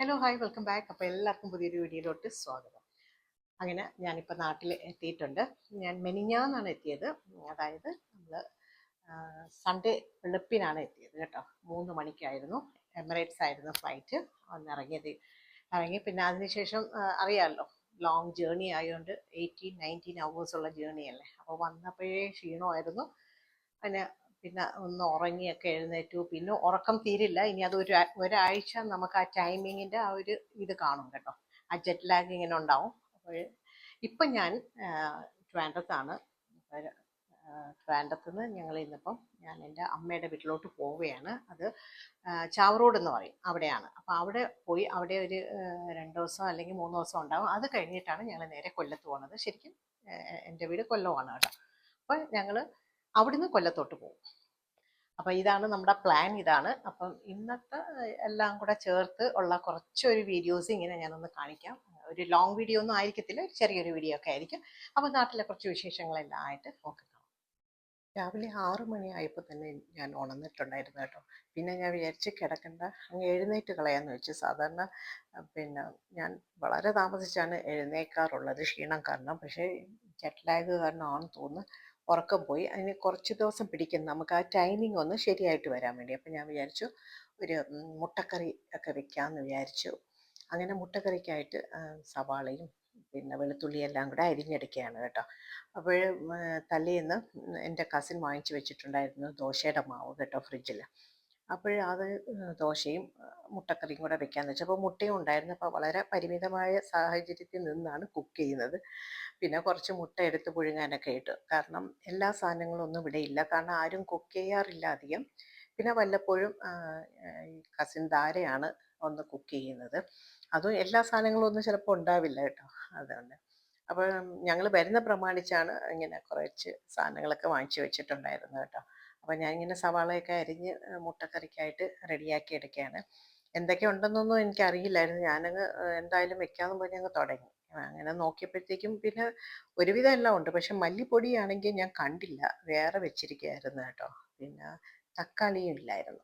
Hello hi welcome back അപ്പോൾ എല്ലാവർക്കും പുതിയൊരു വീഡിയോയിലോട്ട് സ്വാഗതം. അങ്ങനെ ഞാനിപ്പോൾ നാട്ടിൽ എത്തിയിട്ടുണ്ട്. ഞാൻ മെനിഞ്ഞാന്നാണ് എത്തിയത്. അതായത് നമ്മൾ സൺഡേ വെളുപ്പിനാണ് എത്തിയത് കേട്ടോ. മൂന്ന് മണിക്കായിരുന്നു. എമിറേറ്റ്സ് ആയിരുന്നു ഫ്ലൈറ്റ് അന്ന് ഇറങ്ങിയത്. ഇറങ്ങി പിന്നെ അതിനുശേഷം അറിയാമല്ലോ ലോങ് ജേർണി ആയതുകൊണ്ട് എയ്റ്റീൻ നയന്റീൻ അവേഴ്സ് ഉള്ള ജേർണി അല്ലേ? അപ്പോൾ വന്നപ്പോഴേ ക്ഷീണമായിരുന്നു. പിന്നെ പിന്നെ ഒന്ന് ഉറങ്ങിയൊക്കെ എഴുന്നേറ്റു. പിന്നെ ഉറക്കം തീരില്ല. ഇനി അത് ഒരു ഒരാഴ്ച നമുക്ക് ആ ടൈമിങ്ങിന്റെ ആ ഒരു ഇത് കാണും കേട്ടോ. ആ ജെറ്റ് ലാഗ് ഇങ്ങനെ ഉണ്ടാവും. അപ്പോൾ ഇപ്പം ഞാൻ ട്രാൻഡത്താണ് ട്രാൻഡത്ത് നിന്ന് ഞങ്ങൾ ഇന്നിപ്പം ഞാൻ എന്റെ അമ്മയുടെ വീട്ടിലോട്ട് പോവുകയാണ്. അത് ചാവറോഡ് എന്ന് പറയും. അവിടെയാണ്. അപ്പോൾ അവിടെ പോയി അവിടെ ഒരു രണ്ട് ദിവസം അല്ലെങ്കിൽ മൂന്ന് ദിവസം ഉണ്ടാവും. അത് കഴിഞ്ഞിട്ടാണ് ഞങ്ങൾ നേരെ കൊല്ലത്ത് പോകുന്നത് ശരിക്കും എന്റെ വീട് കൊല്ലമാണ് കേട്ടോ. അപ്പോൾ ഞങ്ങൾ അവിടുന്ന് കൊല്ലത്തോട്ട് പോകും. അപ്പോൾ ഇതാണ് നമ്മുടെ പ്ലാൻ ഇതാണ്. അപ്പം ഇന്നത്തെ എല്ലാം കൂടെ ചേർത്ത് ഉള്ള കുറച്ചൊരു വീഡിയോസ് ഇങ്ങനെ ഞാനൊന്ന് കാണിക്കാം. ഒരു ലോങ് വീഡിയോ ഒന്നും ആയിരിക്കത്തില്ല ഒരു ചെറിയൊരു വീഡിയോ ഒക്കെ ആയിരിക്കും. അപ്പോൾ നാട്ടിലെ കുറച്ച് വിശേഷങ്ങളെല്ലാം ആയിട്ട് ഓക്കെ രാവിലെ ആറ് മണിയായപ്പോൾ തന്നെ ഞാൻ ഉണർന്നിട്ടുണ്ടായിരുന്നു കേട്ടോ. പിന്നെ ഞാൻ വിചാരിച്ച് കിടക്കണ്ട അങ്ങ് എഴുന്നേറ്റ് കളയാന്ന് വെച്ച്. സാധാരണ പിന്നെ ഞാൻ വളരെ താമസിച്ചാണ് എഴുന്നേക്കാറുള്ളത് ക്ഷീണം കാരണം. പക്ഷേ ജെറ്റ് ലാഗ് കാരണമാണെന്ന് തോന്നുന്നു. ഉറക്കം പോയി. അതിന് കുറച്ച് ദിവസം പിടിക്കും. നമുക്ക് ആ ടൈമിംഗ് ഒന്ന് ശരിയായിട്ട് വരാൻ വേണ്ടി. അപ്പം ഞാൻ വിചാരിച്ചു ഒരു മുട്ടക്കറി ഒക്കെ വെക്കാമെന്ന് വിചാരിച്ചു. അങ്ങനെ മുട്ടക്കറിക്കായിട്ട് സവാളയും പിന്നെ വെളുത്തുള്ളി എല്ലാം കൂടെ അരിഞ്ഞെടുക്കുകയാണ് കേട്ടോ. അപ്പോൾ തലേന്ന് എന്റെ കസിൻ വാങ്ങിച്ചു വെച്ചിട്ടുണ്ടായിരുന്നു ദോശയുടെ മാവ് കേട്ടോ ഫ്രിഡ്ജിൽ അപ്പോൾ അത് ദോശയും മുട്ടക്കറിയും കൂടെ വെക്കാമെന്ന് വെച്ചു. അപ്പോൾ മുട്ടയും ഉണ്ടായിരുന്നു. അപ്പോൾ വളരെ പരിമിതമായ സാഹചര്യത്തിൽ നിന്നാണ് കുക്ക് ചെയ്യുന്നത്. പിന്നെ കുറച്ച് മുട്ട എടുത്ത് പുഴുങ്ങാനൊക്കെ ഇട്ട്. കാരണം എല്ലാ സാധനങ്ങളും ഒന്നും ഇവിടെ ഇല്ല. കാരണം ആരും കുക്ക് ചെയ്യാറില്ല അധികം. പിന്നെ വല്ലപ്പോഴും കസിൻ ധാരയാണ് ഒന്ന് കുക്ക് ചെയ്യുന്നത്. അതും എല്ലാ സാധനങ്ങളും ഒന്നും ചിലപ്പോൾ ഉണ്ടാവില്ല കേട്ടോ. അതുകൊണ്ട്. അപ്പോൾ ഞങ്ങൾ വരുന്ന പ്രമാണിച്ചാണ് ഇങ്ങനെ കുറച്ച് സാധനങ്ങളൊക്കെ വാങ്ങിച്ചു വെച്ചിട്ടുണ്ടായിരുന്നു കേട്ടോ. അപ്പോൾ ഞാൻ ഇങ്ങനെ സവാളയൊക്കെ അരിഞ്ഞ് മുട്ടക്കറിക്കായിട്ട് റെഡിയാക്കി എടുക്കുകയാണ് എന്തൊക്കെ ഉണ്ടെന്നൊന്നും എനിക്കറിയില്ലായിരുന്നു. ഞാനങ്ങ് എന്തായാലും വെക്കാമെന്ന് പറഞ്ഞ് അങ്ങ് തുടങ്ങി. അങ്ങനെ നോക്കിയപ്പോഴത്തേക്കും പിന്നെ ഒരുവിധം എല്ലാം ഉണ്ട്. പക്ഷെ മല്ലിപ്പൊടിയാണെങ്കിൽ ഞാൻ കണ്ടില്ല. വേറെ വെച്ചിരിക്കുകയായിരുന്നു കേട്ടോ. പിന്നെ തക്കാളിയും ഇല്ലായിരുന്നു.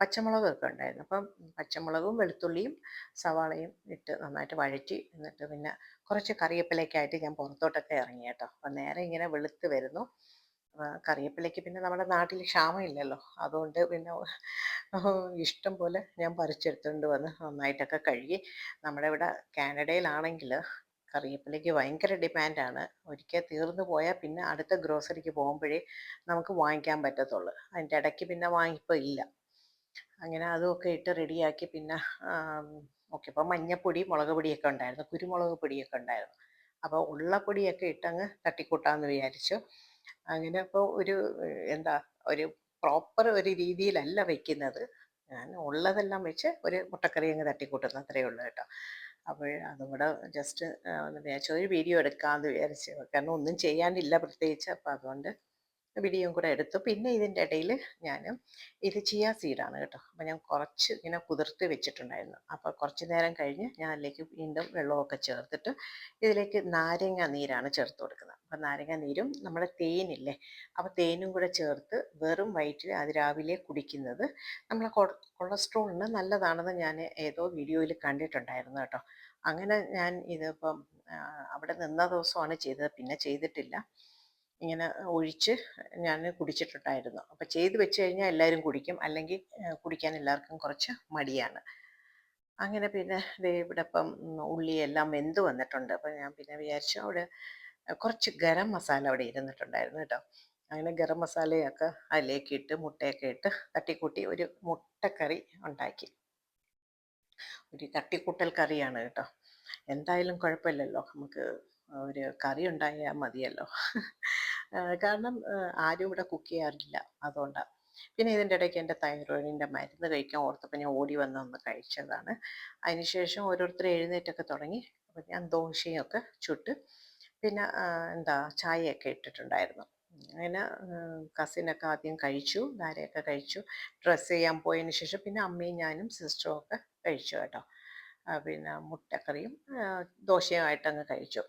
പച്ചമുളകൊക്കെ ഉണ്ടായിരുന്നു. അപ്പം പച്ചമുളകും വെളുത്തുള്ളിയും സവാളയും ഇട്ട് നന്നായിട്ട് വഴറ്റി എന്നിട്ട് പിന്നെ കുറച്ച് കറിയപ്പിലേക്കായിട്ട് ഞാൻ പുറത്തോട്ടൊക്കെ ഇറങ്ങി കേട്ടോ. അപ്പം നേരെ ഇങ്ങനെ വെളുത്ത് വരുന്നു. കറിവേപ്പിലയ്ക്ക് പിന്നെ നമ്മുടെ നാട്ടിൽ ക്ഷാമമില്ലല്ലോ. അതുകൊണ്ട് പിന്നെ ഇഷ്ടം പോലെ ഞാൻ പറിച്ചെടുത്തുകൊണ്ട് വന്ന് നന്നായിട്ടൊക്കെ കഴുകി. നമ്മുടെ ഇവിടെ കാനഡയിലാണെങ്കിൽ കറിവേപ്പിലയ്ക്ക് ഭയങ്കര ഡിമാൻഡാണ്. ഒരിക്കൽ തീർന്നു പോയാൽ പിന്നെ അടുത്ത ഗ്രോസറിക്ക് പോകുമ്പോഴേ നമുക്ക് വാങ്ങിക്കാൻ പറ്റത്തുള്ളൂ. അതിന്റെ ഇടയ്ക്ക് പിന്നെ വാങ്ങിപ്പോൾ ഇല്ല. അങ്ങനെ അതുമൊക്കെ ഇട്ട് റെഡിയാക്കി പിന്നെ ഓക്കെ അപ്പോൾ മഞ്ഞപ്പൊടി മുളക് പൊടിയൊക്കെ ഉണ്ടായിരുന്നു. കുരുമുളക് പൊടിയൊക്കെ ഉണ്ടായിരുന്നു. അപ്പോൾ ഉള്ള പൊടിയൊക്കെ ഇട്ടങ്ങ് തട്ടിക്കൂട്ടാമെന്ന് വിചാരിച്ചു. അങ്ങനെ അപ്പോൾ ഒരു എന്താ ഒരു പ്രോപ്പർ ഒരു രീതിയിലല്ല വെക്കുന്നത്. ഞാൻ ഉള്ളതെല്ലാം വെച്ച് ഒരു മുട്ടക്കറി അങ്ങ് തട്ടിക്കൂട്ടുന്നു അത്രയേ ഉള്ളൂ കേട്ടോ. അപ്പോൾ അതും കൂടെ ജസ്റ്റ് വിചാരിച്ചു ഒരു വീഡിയോ എടുക്കാമെന്ന് വിചാരിച്ചു. കാരണം ഒന്നും ചെയ്യാനില്ല പ്രത്യേകിച്ച്. അപ്പോൾ അതുകൊണ്ട് വീഡിയോയും കൂടെ എടുത്തു. പിന്നെ ഇതിന്റെ ഇടയിൽ ഞാൻ ഇത് ചിയാ സീഡാണ് കേട്ടോ. അപ്പോൾ ഞാൻ കുറച്ച് ഇങ്ങനെ കുതിർത്ത് വെച്ചിട്ടുണ്ടായിരുന്നു. അപ്പോൾ കുറച്ച് നേരം കഴിഞ്ഞ് ഞാൻ അതിലേക്ക് വീണ്ടും വെള്ളമൊക്കെ ചേർത്തിട്ട് ഇതിലേക്ക് നാരങ്ങ നീരാണ് ചേർത്ത് കൊടുക്കുന്നത്. അപ്പോൾ നാരങ്ങ നീരും നമ്മുടെ തേനില്ലേ? അപ്പോൾ തേനും കൂടെ ചേർത്ത് വെറും വയറ്റിൽ അത് രാവിലെ കുടിക്കുന്നത് നമ്മളെ കൊളസ്ട്രോളിന് നല്ലതാണെന്ന് ഞാൻ ഏതോ വീഡിയോയിൽ കണ്ടിട്ടുണ്ടായിരുന്നു കേട്ടോ. അങ്ങനെ ഞാൻ ഇതിപ്പം അവിടെ നിന്ന ദിവസമാണ് ചെയ്തത്. പിന്നെ ചെയ്തിട്ടില്ല. ഇങ്ങനെ ഒഴിച്ച് ഞാൻ കുടിച്ചിട്ടുണ്ടായിരുന്നു. അപ്പോൾ ചെയ്ത് വെച്ച് കഴിഞ്ഞാൽ എല്ലാവരും കുടിക്കും. അല്ലെങ്കിൽ കുടിക്കാൻ എല്ലാവർക്കും കുറച്ച് മടിയാണ്. അങ്ങനെ പിന്നെ ഇവിടെ ഇപ്പം ഉള്ളിയെല്ലാം വെന്ത് വന്നിട്ടുണ്ട്. അപ്പോൾ ഞാൻ പിന്നെ വിചാരിച്ചു അവിടെ കുറച്ച് ഗരം മസാല അവിടെ ഇരുന്നിട്ടുണ്ടായിരുന്നു കേട്ടോ. അങ്ങനെ ഗരം മസാലയൊക്കെ അതിലേക്ക് ഇട്ട് മുട്ടയൊക്കെ ഇട്ട് തട്ടിക്കൂട്ടി ഒരു മുട്ടക്കറി ഉണ്ടാക്കി. ഒരു തട്ടിക്കൂട്ടൽ കറിയാണ് കേട്ടോ. എന്തായാലും കുഴപ്പമില്ലല്ലോ. നമുക്ക് ഒരു കറി ഉണ്ടായാൽ മതിയല്ലോ. കാരണം ആരും ഇവിടെ കുക്ക് ചെയ്യാറില്ല അതുകൊണ്ടാണ് പിന്നെ ഇതിന്റെ ഇടയ്ക്ക് എന്റെ തൈറോയിഡിന്റെ മരുന്ന് കഴിക്കാൻ ഓർത്തപ്പോൾ ഞാൻ ഓടി വന്ന് ഒന്ന് കഴിച്ചതാണ്. അതിനുശേഷം ഓരോരുത്തർ എഴുന്നേറ്റൊക്കെ തുടങ്ങി അപ്പോൾ ഞാൻ ദോശയൊക്കെ ചുട്ട് പിന്നെ എന്താ ചായയൊക്കെ ഇട്ടിട്ടുണ്ടായിരുന്നു. അങ്ങനെ കസിനൊക്കെ ആദ്യം കഴിച്ചു ധാരയൊക്കെ കഴിച്ചു. ഡ്രസ്സ് ചെയ്യാൻ പോയതിന് ശേഷം പിന്നെ അമ്മയും ഞാനും സിസ്റ്ററും ഒക്കെ കഴിച്ചു കേട്ടോ. പിന്നെ മുട്ടക്കറിയും ദോശയുമായിട്ടങ്ങ് കഴിച്ചു.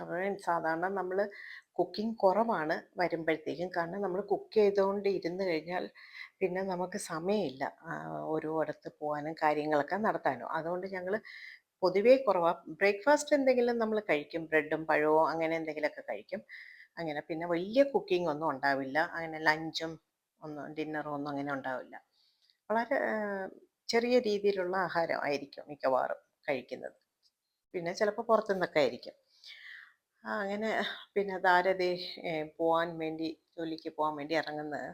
അപ്പോൾ സാധാരണ നമ്മൾ കുക്കിംഗ് കുറവാണ് വരുമ്പോഴത്തേക്കും. കാരണം നമ്മൾ കുക്ക് ചെയ്തുകൊണ്ട് ഇരുന്ന് കഴിഞ്ഞാൽ പിന്നെ നമുക്ക് സമയമില്ല. ഓരോ ഓരോരിടത്ത് പോകാനും കാര്യങ്ങളൊക്കെ നടത്താനും. അതുകൊണ്ട് ഞങ്ങൾ പൊതുവേ കുറവാണ് ബ്രേക്ക്ഫാസ്റ്റ് എന്തെങ്കിലും നമ്മൾ കഴിക്കും. ബ്രെഡും പഴവും അങ്ങനെ എന്തെങ്കിലുമൊക്കെ കഴിക്കും. അങ്ങനെ പിന്നെ വലിയ കുക്കിംഗ് ഒന്നും ഉണ്ടാവില്ല. അങ്ങനെ ലഞ്ചും ഒന്നും ഡിന്നറും ഒന്നും അങ്ങനെ ഉണ്ടാവില്ല. വളരെ ചെറിയ രീതിയിലുള്ള ആഹാരമായിരിക്കും മിക്കവാറും കഴിക്കുന്നത്. പിന്നെ ചിലപ്പോൾ പുറത്തുനിന്നൊക്കെ ആയിരിക്കും. ആ, അങ്ങനെ പിന്നെ ധാരതേ പോവാൻ വേണ്ടി ജോലിക്ക് പോകാൻ വേണ്ടി ഇറങ്ങുന്നത്.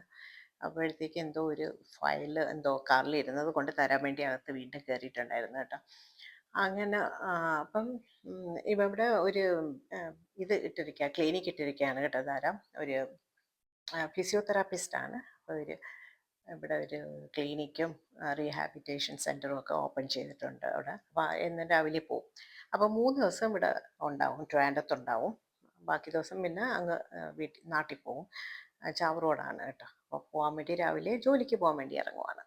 അപ്പോഴത്തേക്ക് എന്തോ ഒരു ഫയൽ എന്തോ കാറിൽ ഇരുന്നത് കൊണ്ട് തരാൻ വേണ്ടി അകത്ത് വീണ്ടും കയറിയിട്ടുണ്ടായിരുന്നു കേട്ടോ. അങ്ങനെ അപ്പം ഇവിടെ ഒരു ഇത് ഇട്ടിരിക്കുക ക്ലിനിക്ക് ഇട്ടിരിക്കുകയാണ് കേട്ടോ ധാരാം ഒരു ഫിസിയോതെറാപ്പിസ്റ്റാണ്. അപ്പോൾ ഒരു ഇവിടെ ഒരു ക്ലിനിക്കും റീഹാബിറ്റേഷൻ സെന്ററും ഒക്കെ ഓപ്പൺ ചെയ്തിട്ടുണ്ട് അവിടെ. അപ്പോൾ എന്ന് രാവിലെ പോവും. അപ്പോൾ മൂന്ന് ദിവസം ഇവിടെ ഉണ്ടാവും ട്രാൻഡത്തുണ്ടാവും. ബാക്കി ദിവസം പിന്നെ അങ്ങ് വീട്ടിൽ നാട്ടിൽ പോവും. ചാവറോടാണ് കേട്ടോ. അപ്പോൾ പോകാൻ വേണ്ടി രാവിലെ ജോലിക്ക് പോകാൻ വേണ്ടി ഇറങ്ങുവാണ്.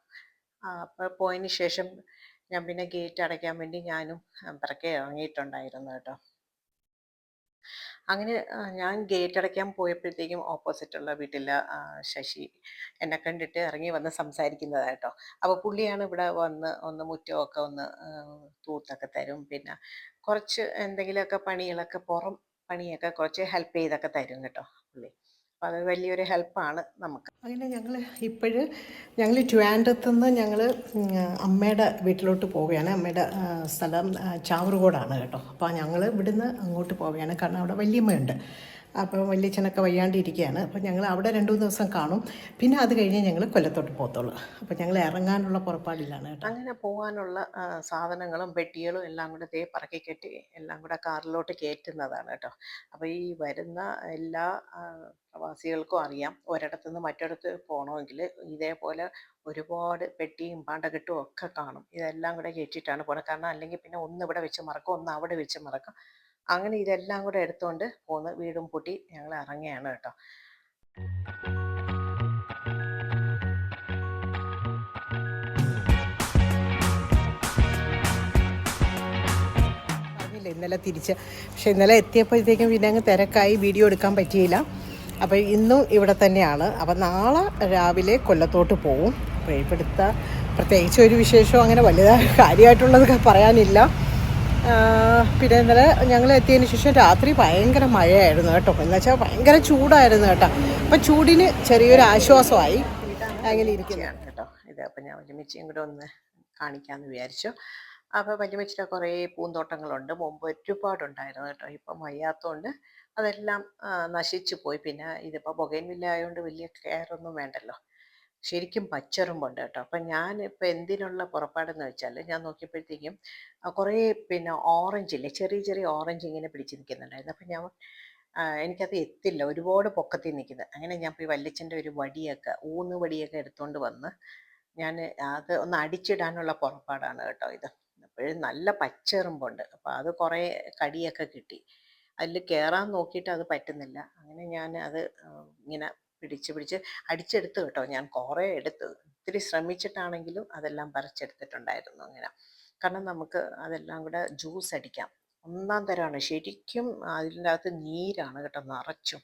അപ്പോൾ പോയതിന് ശേഷം ഞാൻ പിന്നെ ഗേറ്റ് അടയ്ക്കാൻ വേണ്ടി ഞാനും പിറക്കെ ഇറങ്ങിയിട്ടുണ്ടായിരുന്നു കേട്ടോ. അങ്ങനെ ഞാൻ ഗേറ്റ് അടയ്ക്കാൻ പോയപ്പോഴത്തേക്കും ഓപ്പോസിറ്റുള്ള വീട്ടിലെ ശശി എന്നെ കണ്ടിട്ട് ഇറങ്ങി വന്ന് സംസാരിക്കുന്നതായിട്ടോ അപ്പോൾ പുള്ളിയാണ് ഇവിടെ വന്ന് ഒന്ന് മുറ്റമൊക്കെ ഒന്ന് തൂത്തൊക്കെ തരും. പിന്നെ കുറച്ച് എന്തെങ്കിലുമൊക്കെ പണികളൊക്കെ പുറം പണിയൊക്കെ കുറച്ച് ഹെൽപ്പ് ചെയ്തൊക്കെ തരും കേട്ടോ പുള്ളി. അപ്പോൾ അത് വലിയൊരു ഹെൽപ്പാണ് നമുക്ക്. അങ്ങനെ ഞങ്ങൾ ഇപ്പോഴ് ഞങ്ങൾ ട്രിവാൻഡ്രത്ത് ഞങ്ങൾ അമ്മയുടെ വീട്ടിലോട്ട് പോവുകയാണ്. അമ്മയുടെ സ്ഥലം ചാവറുകോടാണ് കേട്ടോ. അപ്പോൾ ഞങ്ങൾ ഇവിടുന്ന് അങ്ങോട്ട് പോവുകയാണ്. കാരണം അവിടെ വല്യമ്മയുണ്ട്. അപ്പോൾ വല്യച്ഛനൊക്കെ വയ്യാണ്ടിരിക്കുകയാണ്. അപ്പോൾ ഞങ്ങൾ അവിടെ രണ്ട് മൂന്ന് ദിവസം കാണും. പിന്നെ അത് കഴിഞ്ഞ് ഞങ്ങൾ കൊല്ലത്തോട്ട് പോകത്തുള്ളൂ. അപ്പോൾ ഞങ്ങൾ ഇറങ്ങാനുള്ള പുറപ്പാടിലാണ് കേട്ടോ. അങ്ങനെ പോകാനുള്ള സാധനങ്ങളും പെട്ടികളും എല്ലാം കൂടെ തേ പറക്കി കെട്ടി എല്ലാം കൂടെ കാറിലോട്ട് കയറ്റുന്നതാണ് കേട്ടോ. അപ്പോൾ ഈ വരുന്ന എല്ലാ പ്രവാസികൾക്കും അറിയാം. ഒരിടത്തു നിന്ന് മറ്റൊരിടത്ത് പോകണമെങ്കിൽ ഇതേപോലെ ഒരുപാട് പെട്ടിയും പാണ്ടകെട്ടും ഒക്കെ കാണും. ഇതെല്ലാം കൂടെ കയറ്റിയിട്ടാണ് പോകുന്നത് കാരണം അല്ലെങ്കിൽ പിന്നെ ഒന്ന് ഇവിടെ വെച്ച് മറക്കും ഒന്ന് അവിടെ വെച്ച് മറക്കും. അങ്ങനെ ഇതെല്ലാം കൂടെ എടുത്തുകൊണ്ട് പോന്ന് വീടും പൂട്ടി ഞങ്ങൾ ഇറങ്ങിയാണ് കേട്ടോ. ഇന്നലെ തിരിച്ച്. പക്ഷെ ഇന്നലെ എത്തിയപ്പോഴത്തേക്കും പിന്നെ അങ്ങ് തിരക്കായി വീഡിയോ എടുക്കാൻ പറ്റിയില്ല. അപ്പോൾ ഇന്നും ഇവിടെ തന്നെയാണ്. അപ്പോൾ നാളെ രാവിലെ കൊല്ലത്തോട്ട് പോവും. അപ്പോൾ ഇവിടുത്തെ പ്രത്യേകിച്ച് ഒരു വിശേഷവും അങ്ങനെ വലുതായ കാര്യമായിട്ടുള്ളത് പറയാനില്ല. പിന്നെ ഇന്നലെ ഞങ്ങൾ എത്തിയതിന് ശേഷം രാത്രി ഭയങ്കര മഴയായിരുന്നു കേട്ടോ. എന്ന് വെച്ചാൽ ഭയങ്കര ചൂടായിരുന്നു കേട്ടോ. അപ്പം ചൂടിന് ചെറിയൊരു ആശ്വാസമായി. അങ്ങനെ ഇരിക്കുകയാണ് കേട്ടോ. ഇത് അപ്പം ഞാൻ വല്യമ്മച്ചിയും കൂടെ ഒന്ന് കാണിക്കാമെന്ന് വിചാരിച്ചു. അപ്പോൾ വല്യമ്മച്ചിയുടെ കുറേ പൂന്തോട്ടങ്ങളുണ്ട്. മുമ്പ് ഒരുപാടുണ്ടായിരുന്നു കേട്ടോ. ഇപ്പം വയ്യാത്തതുകൊണ്ട് അതെല്ലാം നശിച്ചു പോയി. പിന്നെ ഇതിപ്പോ ബൊഗൈൻവില്ല ആയതുകൊണ്ട് വലിയ കെയർ ഒന്നും വേണ്ടല്ലോ. ശരിക്കും പച്ചറുമ്പുണ്ട് കേട്ടോ. അപ്പം ഞാൻ ഇപ്പം എന്തിനുള്ള പുറപ്പാടെന്ന് വെച്ചാൽ ഞാൻ നോക്കിയപ്പോഴത്തേക്കും കുറേ പിന്നെ ഓറഞ്ച് ഇല്ലേ ചെറിയ ചെറിയ ഓറഞ്ച് ഇങ്ങനെ പിടിച്ച് നിൽക്കുന്നുണ്ടായിരുന്നു. അപ്പം ഞാൻ എനിക്കത് എത്തില്ല. ഒരുപാട് പൊക്കത്തിൽ നിൽക്കുന്നത് അങ്ങനെ ഞാൻ പോയി വല്യച്ഛന്റെ ഒരു വടിയൊക്കെ ഊന്ന് വടിയൊക്കെ എടുത്തുകൊണ്ട് വന്ന് ഞാൻ അത് ഒന്ന് അടിച്ചിടാനുള്ള പുറപ്പാടാണ് കേട്ടോ ഇത്. അപ്പോഴും നല്ല പച്ചെറുമ്പുണ്ട് അപ്പോൾ അത് കുറേ കടിയൊക്കെ കിട്ടി. അതിൽ കയറാൻ നോക്കിയിട്ട് അത് പറ്റുന്നില്ല. അങ്ങനെ ഞാൻ അത് ഇങ്ങനെ പിടിച്ച് പിടിച്ച് അടിച്ചെടുത്ത് കേട്ടോ ഞാൻ കുറേ എടുത്ത്. ഒത്തിരി ശ്രമിച്ചിട്ടാണെങ്കിലും അതെല്ലാം പറിച്ചെടുത്തിട്ടുണ്ടായിരുന്നു അങ്ങനെ. കാരണം നമുക്ക് അതെല്ലാം കൂടെ ജ്യൂസ് അടിക്കാം. ഒന്നാം തരമാണ് ശരിക്കും അതിന്റെ അകത്ത് നീരാണ് കേട്ടോ നിറച്ചും.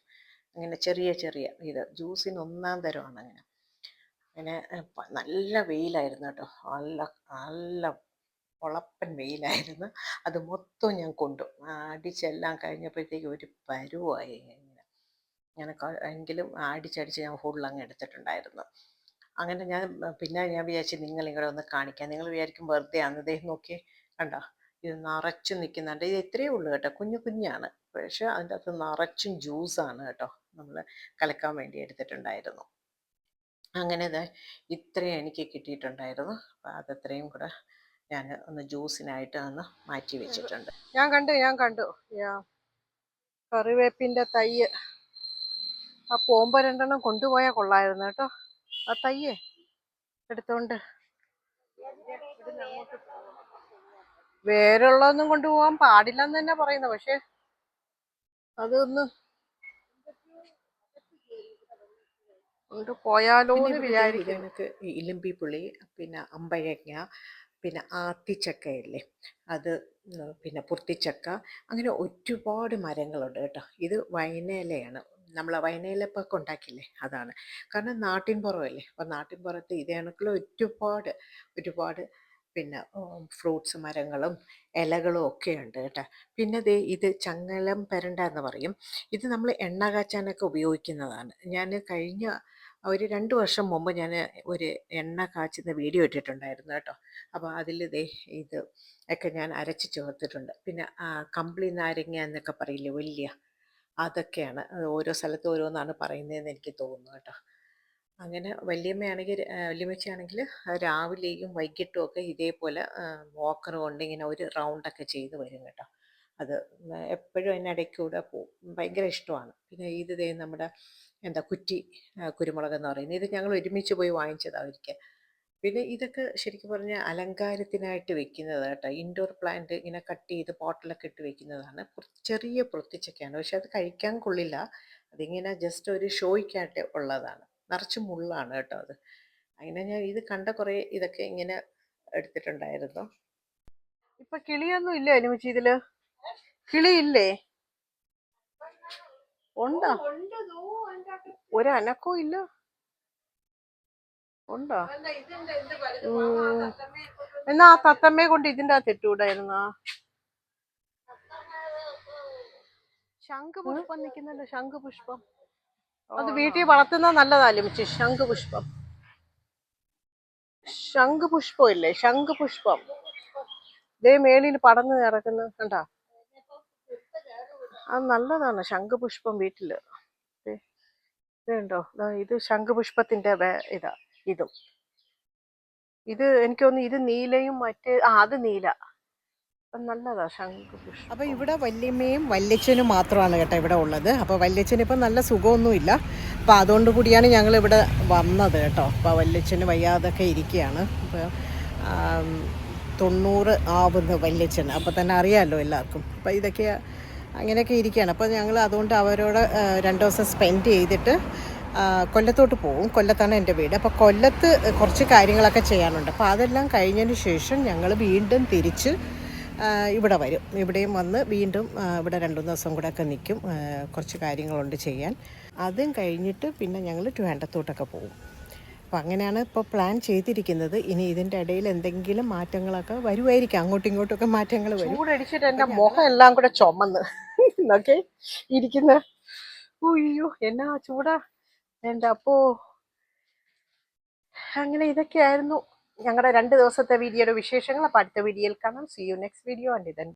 അങ്ങനെ ചെറിയ ചെറിയ ഇത് ജ്യൂസിന് ഒന്നാം തരമാണ് അങ്ങനെ. അങ്ങനെ നല്ല വെയിലായിരുന്നു കേട്ടോ. നല്ല നല്ല ഉളപ്പൻ വെയിലായിരുന്നു. അത് മൊത്തം ഞാൻ കൊണ്ടു. അടിച്ചെല്ലാം കഴിഞ്ഞപ്പോഴത്തേക്ക് ഒരു പരുവായി. ക- എങ്കിലും അടിച്ചടിച്ച് ഞാൻ ഫുൾ അങ്ങ് എടുത്തിട്ടുണ്ടായിരുന്നു. അങ്ങനെ ഞാൻ പിന്നെ ഞാൻ വിചാരിച്ചു നിങ്ങൾ ഇവിടെ ഒന്ന് കാണിക്കാം. നിങ്ങൾ വിചാരിക്കും വെറുതെ ആണ്. ദേ നോക്കി കണ്ടോ? ഇത് നിറച്ചു നിൽക്കുന്നുണ്ട് ഇത് ഇത്രയേ ഉള്ളൂ കേട്ടോ. കുഞ്ഞു കുഞ്ഞാണ്. പക്ഷേ അതിന്റെ അകത്ത് നിറച്ചും ജ്യൂസാണ് കേട്ടോ. നമ്മൾ കലക്കാൻ വേണ്ടി എടുത്തിട്ടുണ്ടായിരുന്നു. അങ്ങനെ ഇത് ഇത്രയും എനിക്ക് കിട്ടിയിട്ടുണ്ടായിരുന്നു. അപ്പോൾ അതത്രയും കൂടെ ഞാൻ ഒന്ന് ജ്യൂസിനായിട്ട് ഒന്ന് മാറ്റി വെച്ചിട്ടുണ്ട്. ഞാൻ കണ്ടു ഞാൻ കണ്ടു. കറിവേപ്പിന്റെ തൈ ആ പോകുമ്പോ രണ്ടെണ്ണം കൊണ്ടുപോയാൽ കൊള്ളായിരുന്നു കേട്ടോ. ആ തയ്യേ എടുത്തോണ്ട്. വേരുള്ളതൊന്നും കൊണ്ടുപോകാൻ പാടില്ലെന്ന് തന്നെ പറയുന്നു. പക്ഷെ അതൊന്ന് കൊണ്ട് പോയാലോ എന്ന് ഇലുമ്പി എനിക്ക് ഇലിമ്പി പുളി പിന്നെ അമ്പഴങ്ങ പിന്നെ ആത്തിച്ചക്കയില്ലേ? അത് പിന്നെ പുർത്തിച്ചക്ക. അങ്ങനെ ഒരുപാട് മരങ്ങളുണ്ട് കേട്ടോ. ഇത് വൈനയിലയാണ് നമ്മൾ വയനയിലപ്പൊക്കെ ഉണ്ടാക്കില്ലേ അതാണ്. കാരണം നാട്ടിൻ പുറമല്ലേ അപ്പം നാട്ടിൻ പുറത്ത് ഇതേ കണക്കിൽ ഒരുപാട് ഒരുപാട് പിന്നെ ഫ്രൂട്ട്സ് മരങ്ങളും ഇലകളും ഒക്കെ ഉണ്ട് കേട്ടോ. പിന്നെ ദേ ഇത് ചങ്ങലം പെരണ്ട എന്ന് പറയും. ഇത് നമ്മൾ എണ്ണ കാച്ചാനൊക്കെ ഉപയോഗിക്കുന്നതാണ്. ഞാൻ കഴിഞ്ഞ ഒരു രണ്ട് വർഷം മുമ്പ് ഞാൻ ഒരു എണ്ണ കാച്ചുന്ന വീഡിയോ ഇട്ടിട്ടുണ്ടായിരുന്നു കേട്ടോ. അപ്പോൾ അതിൽ ദേ ഇത് ഒക്കെ ഞാൻ അരച്ച് ചേർത്തിട്ടുണ്ട്. പിന്നെ കമ്പിളി നാരങ്ങ എന്നൊക്കെ പറയില്ലേ? വലിയ അതൊക്കെയാണ്. അത് ഓരോ സ്ഥലത്ത് ഓരോന്നാണ് പറയുന്നതെന്ന് എനിക്ക് തോന്നുന്നു കേട്ടോ. അങ്ങനെ വല്യമ്മയാണെങ്കിൽ വല്യമ്മച്ചാണെങ്കിൽ രാവിലെയും വൈകിട്ടും ഒക്കെ ഇതേപോലെ വോക്കർ കൊണ്ട് ഇങ്ങനെ ഒരു റൗണ്ടൊക്കെ ചെയ്ത് വരും കേട്ടോ. അത് എപ്പോഴും അതിനിടയ്ക്കൂടെ പോവും. ഭയങ്കര ഇഷ്ടമാണ്. പിന്നെ ഇത് നമ്മുടെ എന്താ കുറ്റി കുരുമുളക് എന്ന് പറയുന്നത്. ഇത് ഞങ്ങൾ ഒരുമിച്ച് പോയി വാങ്ങിച്ചതാണ് ഒരിക്കൽ. പിന്നെ ഇതൊക്കെ ശരിക്കും പറഞ്ഞാൽ അലങ്കാരത്തിനായിട്ട് വെക്കുന്നത് കേട്ടോ ഇൻഡോർ പ്ലാന്റ് ഇങ്ങനെ കട്ട് ചെയ്ത് പോട്ടിലൊക്കെ ഇട്ട് വെക്കുന്നതാണ്. ചെറിയ പൊത്തിച്ചൊക്കെയാണ് പക്ഷെ അത് കഴിക്കാൻ കൊള്ളില്ല. അതിങ്ങനെ ജസ്റ്റ് ഒരു ഷോയ്ക്കായിട്ട് ഉള്ളതാണ്. നിറച്ച് മുള്ളാണ് കേട്ടോ അത്. അങ്ങനെ ഞാൻ ഇത് കണ്ട കുറേ ഇതൊക്കെ ഇങ്ങനെ എടുത്തിട്ടുണ്ടായിരുന്നു. ഇപ്പൊ കിളിയൊന്നും ഇല്ലേ അനുമതി ഇതിൽ? കിളിയില്ലേ ഉണ്ടോ? ഒരനക്കോ ഇല്ല. ഉണ്ടോ. എന്നാ ആ തത്തമ്മയെ കൊണ്ട് ഇതിന്റെ അകത്ത് ഇട്ടുകൂടായിരുന്ന ശംഖുപുഷ്പം നിൽക്കുന്നുണ്ട് ശംഖുപുഷ്പം. അത് വീട്ടിൽ വളർത്തുന്ന നല്ലതാലും ശംഖുപുഷ്പം. ശംഖുപുഷ്പം ഇല്ലേ? ശംഖുപുഷ്പം. ഇതേ മേളിൽ പടന്ന് കിടക്കുന്ന. കണ്ടാ? അത് നല്ലതാണ് ശംഖുപുഷ്പം വീട്ടിൽ. ഇതേ ഇതുണ്ടോ? ദാ ഇത് ശംഖുപുഷ്പത്തിന്റെ ഇതാ. ഇതും ഇത് എനിക്ക് തോന്നുന്നു ഇത് നീലയും മറ്റേ ആ അത് നീല. നല്ലതാ ശംഖുപുഷ്പം. അപ്പോൾ ഇവിടെ വല്യമ്മയും വല്യച്ഛനും മാത്രമാണ് കേട്ടോ ഇവിടെ ഉള്ളത്. അപ്പോൾ വല്യച്ഛന് ഇപ്പം നല്ല സുഖമൊന്നുമില്ല. അപ്പോൾ അതുകൊണ്ട് കൂടിയാണ് ഞങ്ങൾ ഇവിടെ വന്നത് കേട്ടോ. അപ്പോൾ വല്യച്ഛന് വയ്യാതൊക്കെ ഇരിക്കുകയാണ്. അപ്പോൾ തൊണ്ണൂറ് ആവുന്നു വല്യച്ഛൻ അപ്പോൾ തന്നെ അറിയാമല്ലോ എല്ലാവർക്കും. അപ്പോൾ ഇതൊക്കെ അങ്ങനെയൊക്കെ ഇരിക്കുകയാണ്. അപ്പോൾ ഞങ്ങൾ അതുകൊണ്ട് അവരോട് രണ്ടു ദിവസം സ്പെൻഡ് ചെയ്തിട്ട് കൊല്ലത്തോട്ട് പോകും. കൊല്ലത്താണ് എന്റെ വീട്. അപ്പോൾ കൊല്ലത്ത് കുറച്ച് കാര്യങ്ങളൊക്കെ ചെയ്യാനുണ്ട്. അപ്പോൾ അതെല്ലാം കഴിഞ്ഞതിന് ശേഷം ഞങ്ങൾ വീണ്ടും തിരിച്ച് ഇവിടെ വരും. ഇവിടെയും വന്ന് വീണ്ടും ഇവിടെ രണ്ടു ദിവസം കൂടെ ഒക്കെ നിൽക്കും കുറച്ച് കാര്യങ്ങളുണ്ട് ചെയ്യാൻ. അതും കഴിഞ്ഞിട്ട് പിന്നെ ഞങ്ങൾ ട്രിവാൻഡത്തോട്ടൊക്കെ പോകും. അപ്പോൾ അങ്ങനെയാണ് ഇപ്പോൾ പ്ലാൻ ചെയ്തിരിക്കുന്നത്. ഇനി ഇതിന്റെ ഇടയിൽ എന്തെങ്കിലും മാറ്റങ്ങളൊക്കെ വരുമായിരിക്കും. അങ്ങോട്ടും ഇങ്ങോട്ടും ഒക്കെ മാറ്റങ്ങൾ വരും. ചൂടടിച്ചിട്ട് എന്റെ മുഖം എല്ലാം കൂടെ ചുമന്ന്. എന്നൊക്കെ ഇരിക്കുന്ന. അയ്യോ എന്നാ ചൂടാ. എന്റെ അപ്പോ. അങ്ങനെ ഇതൊക്കെയായിരുന്നു ഞങ്ങളുടെ രണ്ട് ദിവസത്തെ വീഡിയോയുടെ വിശേഷങ്ങൾ. അപ്പൊ അടുത്ത വീഡിയോയിൽ കാണാം. See you next video and ഇതൻ